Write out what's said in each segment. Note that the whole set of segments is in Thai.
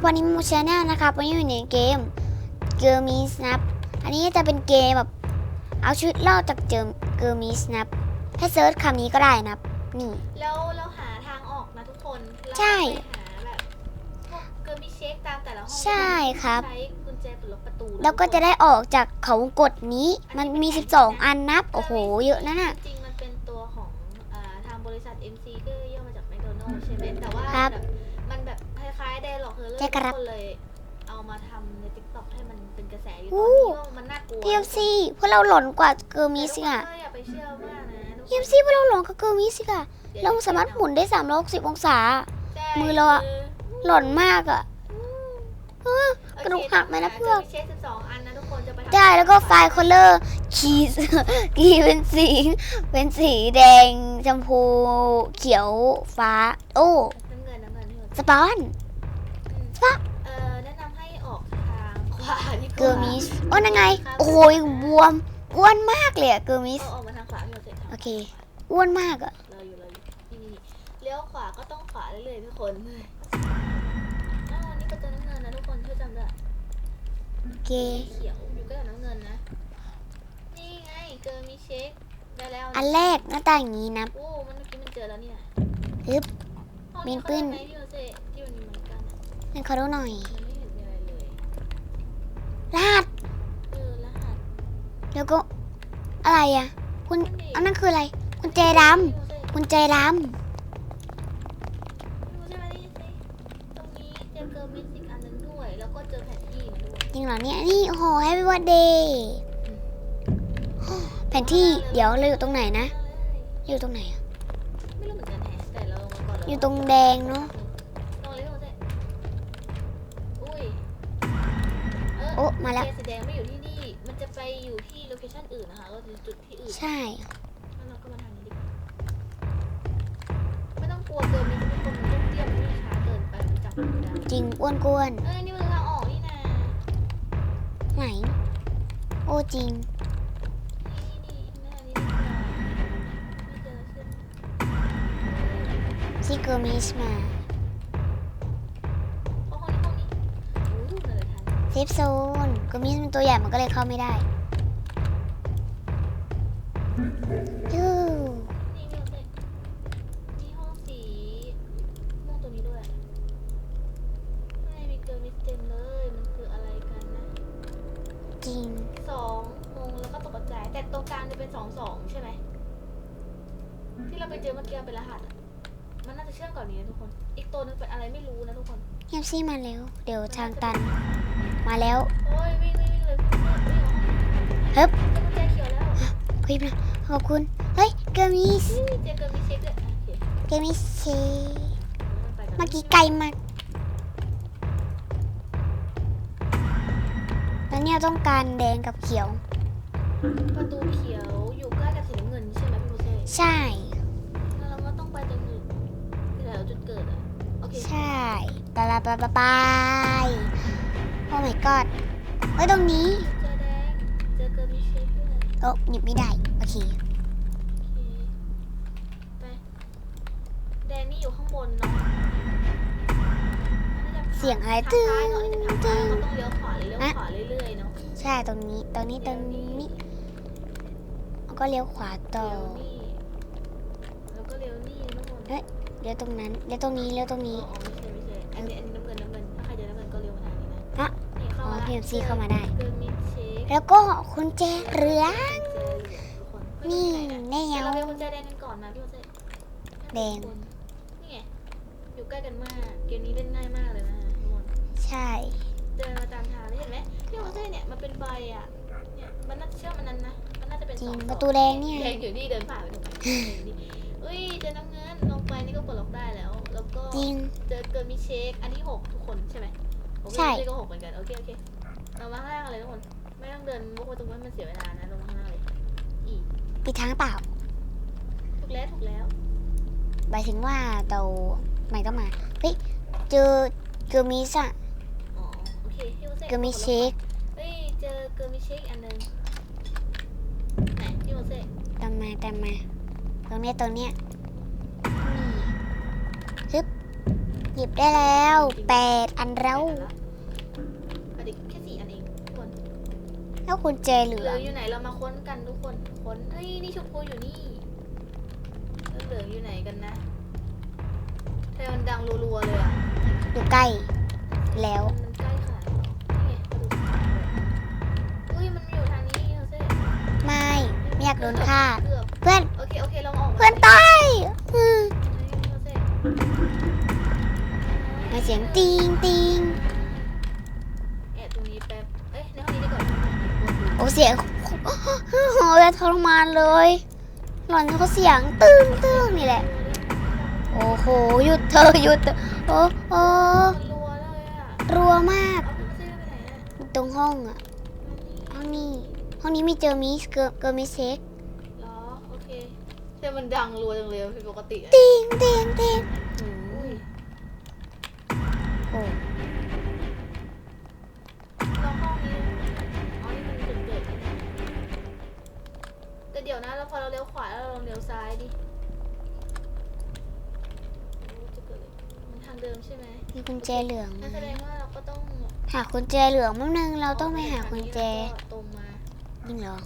ครับวันนี้มูชาแนลนะครับวันนี้อยู่ในเกมเกอร์มีสนับอันนี้จะเป็นเกมแบบเอาชีวิตรอดจากเจอเกอร์มีสนับถ้าเซิร์ชคำนี้ก็ได้นะครับนี่แล้วเราหาทางออกนะทุกคนเราใช่ไปหาแบบพวกเกิร์มิเช็คตามแต่ละห้องใช่ครับใช้กุญแจเปิดล็อกประตูแล้วก็จะได้ออกจากเขาวงกดนี้มันมี 12 อันนับโอ้โห เยอะนะน่ะจริงๆมันเป็นตัวของอ่าทางบริษัท MC ก็ย่อมาจากแมคโดนัลด์ใช่ไหมแต่ว่าครับแบบมันแบบคล้ายๆได้ หลอกเธอเลยใช่ครับทุกคนเลยเอามาทำใน t ิ k t o k ให้มันเป็นกระแสอยู่อู้ตอนนี้ว่ามันน่ากลัวพีเอ็มซีพวกเราหล่นกว่าเกอร์มีสิแต่ค่ะทุกคนก็อย่าไปเชื่อมากนะทุกคนพีเอ็มซีพวกเราหล่นกับเกอร์มีสิค่ะดี๋ยวเราสามารถหมุนได้360องศาใช่มือเราอะหล่นมากอะโอกระดูกหักไหมนะเพื่อนเช็ค12อันนะทุกคนจะไปทำได้แล้วก็ไฟล์คอลเลอร์คีย์คีย์เป็นสี เป็นสีแดงชมพู เขียวฟ้า โอ้น้ำเงินน้ำเงินที่หัวสปอนอืม เอ่อแนะนำให้ออกทางขวาดีกว่าเกอร์มิสโอ้นั่นไง โอ้โหบวมอ้วนมากเลยอะเกอร์มิส เอาออกมาทางขวาพี่เราเสร็จโอเค อ้วนมากอะเราอยู่เราอยู่นี่นี่เลี้ยวขวาก็ต้องขวาเรื่อยๆทุกคนอ้าววันนี้ประตูน้ำเงินนะทุกคนช่วยจำด้วย โอเค เขียวอยู่ใกล้กับน้ำเงินนะ นี่ไงเกอร์มิเช็คได้แล้วอันแรกหน้าตาอย่างนี้นะ โอ้มันเมื่อกี้มันเจอแล้วเนี่ยฮึบห้องมีนี้ปืน เขาได้ไหมพี่โอเซ่ที่มันมี เหมือนกันอะนั่นขอดูหน่อยมันไม่เห็นมีอะไรเลยรหัส เออรหัสแล้วก็ อะไรอะคุณอันนั้นคืออะไร คุณเจดำคุณเจดดูใช่ไหมนี่สิตรงนี้เจอเกอร์มิสอีกอันหนึงด้วย แล้วก็เจอแผนที่มาด้วยำจริงเหรอเนี่ย นี่โอ้โหแฮปปี้วันเดย์แผนที่ เดี๋ยวเราอยู่ตรงไหนนะ อยู่ตรงไหนอะไม่รู้เหมือนกันแฮะแต่เราลงมาก่อนอยู่ตรงแดงเนอะล ออโอ้มาแล้วเคสีแดงไม่อยู่ที่นี่ มันจะไปอยู่ที่โลเคชั่นอื่นนะคะ ก็จะจุดที่อื่นใช่งั้นเราก็มาทางนี้ดีกว่าไม่ต้องกลัวเกินมีทุกคนมันเตี้ยมันไม่ช้าเกินไปมันจับไม่ได้จริงอ้วนกวนเอ้ยนี่มันทางออกนี่นะไหน โอ้จริง นี่นี่นี่หน้านี้ดีกว่าไม่เจอใช่ไหมซิเกอร์มิสมา เลยทันเซฟโซนเกอร์มิสมันตัวใหญ่มันก็เลยเข้าไม่ได้ยูนี่มีเด็กมีห้องสีม่วงตัวนี้ด้วยไม่มีเกิร์ลมิสเต็มเลย มันคืออะไรกันนะจริงสองงงแล้วก็ตกใจายแต่ตรงกลางจะเป็นสองสองใช่ไหมที่เราไปเจอเมื่อกี้เป็นรหัสอะ มันน่าจะเชื่อมก่อนนี้นะทุกคน อีกตัวนึงเป็นอะไรไม่รู้นะทุกคนเฮมซี่มาแล้ว เดี๋ยวทางตัน มาแล้วโอ้ยวิ่งวิ่งวิ่งเลยวิ่งเลยวิ่งออกเฮ้ยเจอกุญแจเขียวแล้วคลิปนะขอบคุณ เฮ้ย เกอร์มิส นี่เจอเกิร์ลมิสเช็คเลยโอเคเกอร์มิสเชมันไปก่อนเมื่อกี้ไกลมากแล้วเนี่ยต้องการแดงกับเขียว ประตูเขียวอยู่ใกล้กับสีน้ำเงินใช่ไหมพี่โมเซ่ใช่ ใช่ไปไปไปไปไปโอ้ my god เฮ้ยตรงนี้เจอแดงเจอเกิร์ลมิสเช็คด้วยโอ้หยิบไม่ได้ โอเคโอเคไปแดนนี่อยู่ข้างบนเนาะน่าจะเสียงอะไรทางตึ้งซ้ายเนาะนี่เป็นทางตึ้ซ้ายงก็ต้องเลี้ยวขวาเลี้ยวขวาเรื่อยๆเนาะใช่ตรงนี้ตรงนี้ตรงนี้แล้วก็เลี้ยวขวาต่อเลี้ยวนี่แล้วก็เลี้ยวนี่ทุกคนเฮ้ย เลี้ยวตรงนั้นเลี้ยวตรงนี้เลี้ยวตรงอ๋นี้อไม่ใช่ไม่ใช่อันนี้อันนี้น้ำเงินน้ำเงินถ้าใครเจอน้ำเงินก็เลี้ยวมาทางนี้นะอะนี่เข้าอ๋อมาละ PMC เข้ามาได้เกิร์ลมิสเช็คแล้วก็คุณแจเหลืองเจอเหลืองทุกคนไม่นี่มีไหะแน่เดี๋ยวเราวไปกุญแจแดงกันก่อนมาพี่โมเซ่แดงนี่ไงอยู่ใกล้กันมากเกมนี้เล่นง่ายมากเลยนะทุกคนใช่เดินมาตามทางเลยเห็นไหมพี่โมเซ่เนี่ยมันเป็นใบอะเนี่ยมันน่าจะเชื่อมมันนั้นนะมันน่าจะเป็นจริสงองประตูแดงเนี่ยแดงอยู่นี่เดินผ่านไปตรงนี้นี่ นี่ก็ปลดล็อกได้แล้ว แล้วก็จริง เจอเกิร์ลมิเชคอันที่หกทุกคนใช่ไหมผมใช่ไม่ก็หกเหมือนกันโอเคโอเคเรามาข้างล่างกันเลยทุกคน ไม่ต้องเดินวกไปตรงนั้นมันเสียเวลานะลงมาข้างล่างเลยอีกปิดทางเปล่าถูกแล้วถูกแล้วหมายถึงว่าเราใหม่ก็มา เฮ้ย เจอเกอร์มิสอะอ๋อโอเคพี่โมเซ่เกอร์มิสเชคเฮ้ยเจอเกิร์ลมิเชคอันหนึงไหนพี่โมเซ่ตามมาตามมาตรงเนี้ยตรงเนี้ย นี่ฮึบยิบได้แล้วแปดอันแล้วอันนี้แค่สี่อันเองทุกคนแล้วคุณเจเหลืเหลือองอยู่ไหนเรามาค้นกันทุกคนค้นเฮ้ยนี่ชมพูอยู่นี่แล้วเหลืองอยู่ไหนกันนะทำไมมันดังรัวๆเลยอะอยู่ใกล้ แล้ว มันใกล้ขนาดนั้นเหรอนี่ไงมาดูสิเฮ้ยมันอยู่ทางนี้เราเซ่ไม่ไม่อยากโดนฆ่า เกือบเพื่อน โอเคโอเคลองออกมาเพื่อนตาย เสียงติงติงแอบตรงนี้แป๊บ เอ้ยในห้องนี้ดีกว่าโอ้เสียงโอ้โหแล้วทรมานเลย หล่อนเขาเสียงตึ้งตึ้งนี่แหละ โอ้โหหยุดเธอะหยุดเถอะโอ้โอ้มันรัวเลยอะรัวมาก เอาเพื่อนเซ่ไปไหนอะตรงห้องอะห้องนี้ห้องนี้มีเจอมิสเกิร์เกิร์มิเซ็กเหรอ โอเคแต่มันดังรัวจังเลยผิดปกติอะ ติงติงติงอือุ้มย โอ้ลองห้องนี้อ๋อนี่มันจุดเกิดใช่ไหมแต่เดี๋ยวนะแล้วพอเราเลี้ยวขวาแล้วเราลองเลี้ยวซ้ายดิโอ้จะเกิดอะไรมันทางเดิมใช่ไหมมีกุญแจเหลืองนั่นแสดงว่าเราก็ต้องหากุญแจเหลืองมั้งนึงเราต้องไปหากุญแจแล้วก็ตรงมา จริงเหรอ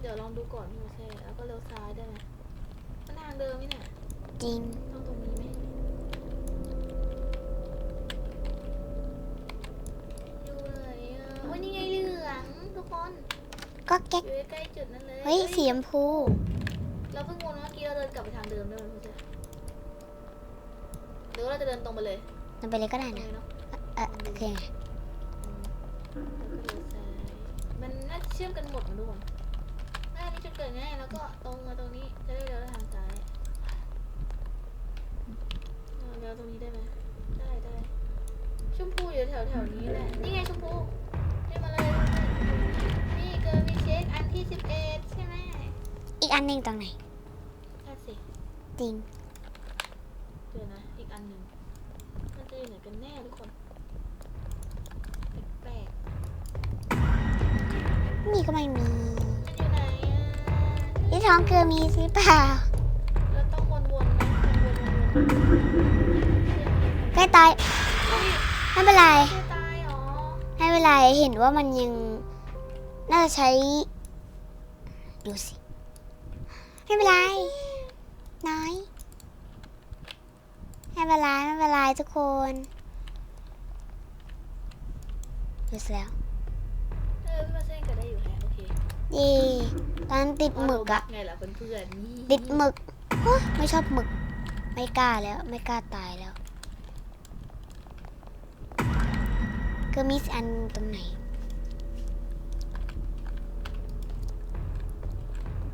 เดี๋ยวลองดูก่อนพี่โมเซ่แล้วก็เลี้ยวซ้ายได้ไหมมันทางเดิมนี่น่ะจริง ต้องตรงนี้ไหมอยู่ไหนอะโอ้ยนี่ไงเหลืองทุกคน ก็แก๊กอยู่ใกล้ๆจุดนั้นเลยเฮ้ยสีชมพู เราเพิ่งวนเมื่อกี้เราเดินกลับไปทางเดิมด้วยมั้ยพี่เจ๊หรือว่าเราจะเดินตรงไปเลยมันไปเลยก็ได้ตรงนะเลยเนาะเออโอเคอืมแล้วก็เลี้ยวซ้ายมันน่าจะเชื่อมกันหมดมันทุกคนน่านี่จะเกิดง่ายแล้วก็ตรงมาตรงนี้จะได้เลี้ยวทางซ้ายเอาเลี้ยวตรงนี้ได้ไหมได้ได้ชมพูอยู่แถวแถวๆนี้แหละนี่ไงชมพูนี่มาเลย นี่เกิร์ลมีเช็คอันที่สิบเอ็ดใช่ไหมอีกอันหนึ่งตรงไหนใช่สิจริง เดี๋ยวนะ อีกอันหนึ่งมันจะอยู่ไหนกันแน่ทุกคนแปลกนี่ก็ไม่มี ๆมันอยู่ไหนอะที่ท้องเกลือมีสิเปล่าเราต้องวนๆไหมวนๆวนๆใกล้ตายเฮ้ยไม่เป็นไรจะตายเหรอ ไม่เป็นไร เห็นว่ามันยัง น่าจะใช้ ดูสิ ไม่เป็นไร น้อย ไม่เป็นไร ไม่เป็นไรทุกคนดูสิแล้วเออพี่มาเส้นก็ได้อยู่แฮะโอเคเย่ตอนติดหมึกอะไงล่ะเพื่อนๆนี่ติดหมึกโอ๊ยไม่ชอบหมึก ไม่กล้าแล้ว ไม่กล้าตายแล้ว ก็มิสอันตรงไหน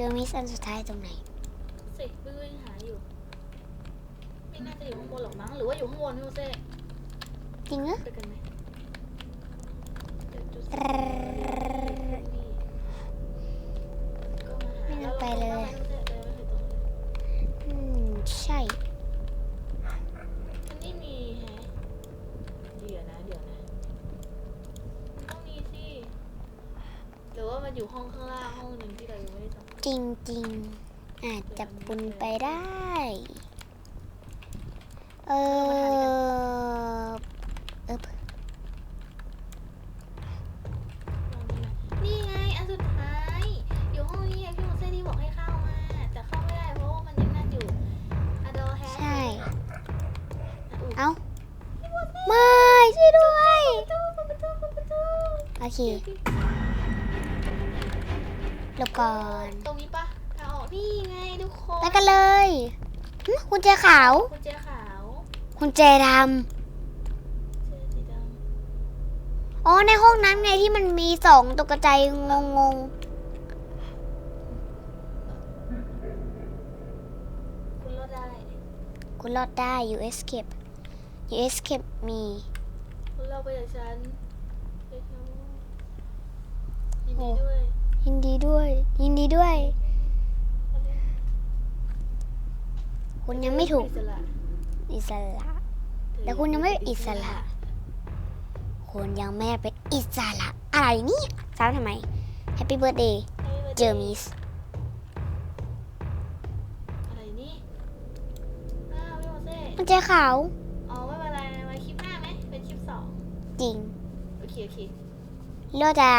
เกอร์มิสอันสุดท้ายตรงไหนสิวิ่งวิ่งหาอยู่ไม่น่าจะอยู่ข้างบนหรอกมั้งหรือว่าอยู่ข้างบนพี่โมเซ่จริงเหรอไปกันไหมเดี๋ยวจุดไม่ต้องไปเลยอืมใช่มันนี่มีแฮะเดี๋ยวนะเดี๋ยวนะต้องมีสิหรือว่ามันอยู่ห้องข้างล่างห้องหนึ่งที่เรายังไม่ได้สัมผัสจริง จริงๆ อาจจะปุนไปได้ เออเออลองดูนะนี่ไงอันสุดท้าย อยู่ห้องนี้ไงพี่โมเซ่ที่บอกให้เข้ามาแต่เข้าไม่ได้เพราะว่ามันยังนั่นอยู่อะดอแฮใช่อะอุ๊ยเอ้าไม่ช่วยด้วยประตูประตูประตูโอเค หลบก่อน ตรงนี้ปะทางออกนี่ไงทุกคนแล้วกันเลยหึกุญแจขาว กุญแจขาวกุญแจดเจอสีดำอ๋อในห้องนั้นไงที่มันมีสองตกใจายงงงำคุณรอดได้ ๆคุณรอดได้ you escape you escape มีคุณเราไปจากฉันเล็กน้อยยินดีด้วย ยินดีด้วย ยินดีด้วย คุณยังไม่ถูกอิสระอิสระ แต่คุณยังไม่อิสระ คุณยังไม่เป็นอิสระ อะไรเนี่ยซ้ำทำไม Happy birthday เจอมิสอะไรนี่อ้าวพี่โมเซ่กุญแจขาว อ๋อจริง โอเคโอเคเราจะ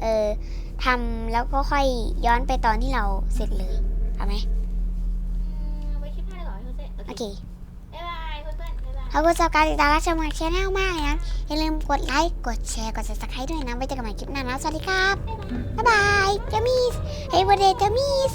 เอ่อ ทำแล้วก็ค่อยย้อนไปตอนที่เราเสร็จเลยเอาไหมอืมเอาไว้คลิปหน้าดีกว่าพี่เต้โอโอเคเคบ๊ายบายเพื่อนๆบ๊ายบายขอบคุณสำหรับการติดตามรับชมของชแนลมากเลยนะอย่าลืมกดไลค์กดแชร์กด subscribe ด้วยนะไว้เจอกันใหม่คลิปหน้านะสวัสดีครับบ๊ายบายเจามีสเฮ้ยวันเดย์เจามีส